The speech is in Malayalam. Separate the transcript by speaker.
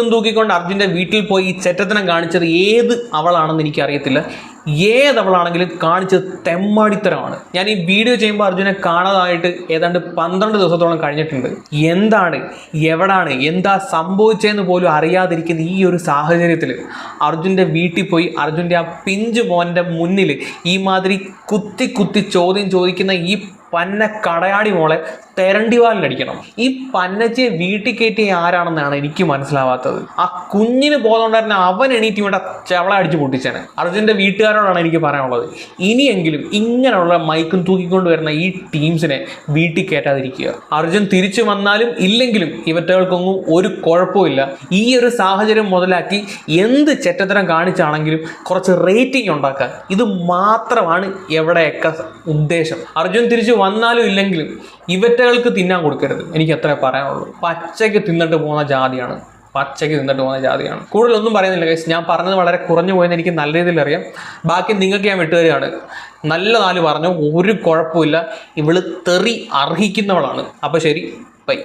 Speaker 1: ും തൂക്കിക്കൊണ്ട് അർജുന്റെ വീട്ടിൽ പോയി ഈ ചെറ്റത്തനം കാണിച്ചത് ഏത് അവളാണെന്ന് എനിക്കറിയത്തില്ല. ഏതവളാണെങ്കിലും കാണിച്ചത് തെമ്മാടിത്തരമാണ്. ഞാൻ ഈ വീഡിയോ ചെയ്യുമ്പോൾ അർജുനെ കാണാതായിട്ട് ഏതാണ്ട് പന്ത്രണ്ട് ദിവസത്തോളം കഴിഞ്ഞിട്ടുണ്ട്. എന്താണ് എവിടാണ് എന്താ സംഭവിച്ചതെന്ന് പോലും അറിയാതിരിക്കുന്ന ഈ ഒരു സാഹചര്യത്തിൽ അർജുന്റെ വീട്ടിൽ പോയി അർജുന്റെ ആ പിഞ്ച് മോന്റെ മുന്നിൽ ഈ മാതിരി കുത്തി കുത്തി ചോദ്യം ചോദിക്കുന്ന ഈ പന്ന കടയാടി മോളെ തെരണ്ടിവാലിനടിക്കണം ഈ പന്നച്ചയെ വീട്ടിൽ കയറ്റിയ ആരാണെന്നാണ് എനിക്ക് മനസ്സിലാവാത്തത്. ആ കുഞ്ഞിന് ബോധമുണ്ടായിരുന്ന അവൻ എണീറ്റ് ഇവിടെ ചെവള അടിച്ച് പൊട്ടിച്ചേനെ. അർജുന്റെ വീട്ടുകാരോടാണ് എനിക്ക് പറയാനുള്ളത്. ഇനിയെങ്കിലും ഇങ്ങനെയുള്ള മൈക്കും തൂക്കിക്കൊണ്ട് വരുന്ന ഈ ടീംസിനെ വീട്ടിൽ കയറ്റാതിരിക്കുക. അർജുൻ തിരിച്ചു വന്നാലും ഇല്ലെങ്കിലും ഇവറ്റകൾക്കൊന്നും ഒരു കുഴപ്പമില്ല ഈ ഒരു സാഹചര്യം മുതലാക്കി എന്ത് ചെറ്റത്തരം കാണിച്ചാണെങ്കിലും കുറച്ച് റേറ്റിംഗ് ഉണ്ടാക്കാൻ. ഇത് മാത്രമാണ് എവിടെയൊക്കെ ഉദ്ദേശം. അർജുൻ തിരിച്ചു വന്നാലും ഇല്ലെങ്കിലും ഇവറ്റകൾക്ക് തിന്നാൻ കൊടുക്കരുത്. എനിക്ക് അത്രേ പറയാനുള്ളൂ. പച്ചയ്ക്ക് തിന്നിട്ട് പോകുന്ന ജാതിയാണ് പച്ചയ്ക്ക് നിന്നിട്ട് പോകുന്ന ജാതിയാണ്. കൂടുതലൊന്നും പറയുന്നില്ല കേസ് ഞാൻ പറഞ്ഞത് വളരെ കുറഞ്ഞു പോയെന്ന് എനിക്ക് നല്ല രീതിയിൽ അറിയാം. ബാക്കി നിങ്ങൾക്ക് ഞാൻ വിട്ടുതരികയാണ്. നല്ല നാല് പറഞ്ഞു ഒരു കുഴപ്പമില്ല. ഇവൾ തെറി അർഹിക്കുന്നവളാണ്. അപ്പോൾ ശരി ബൈ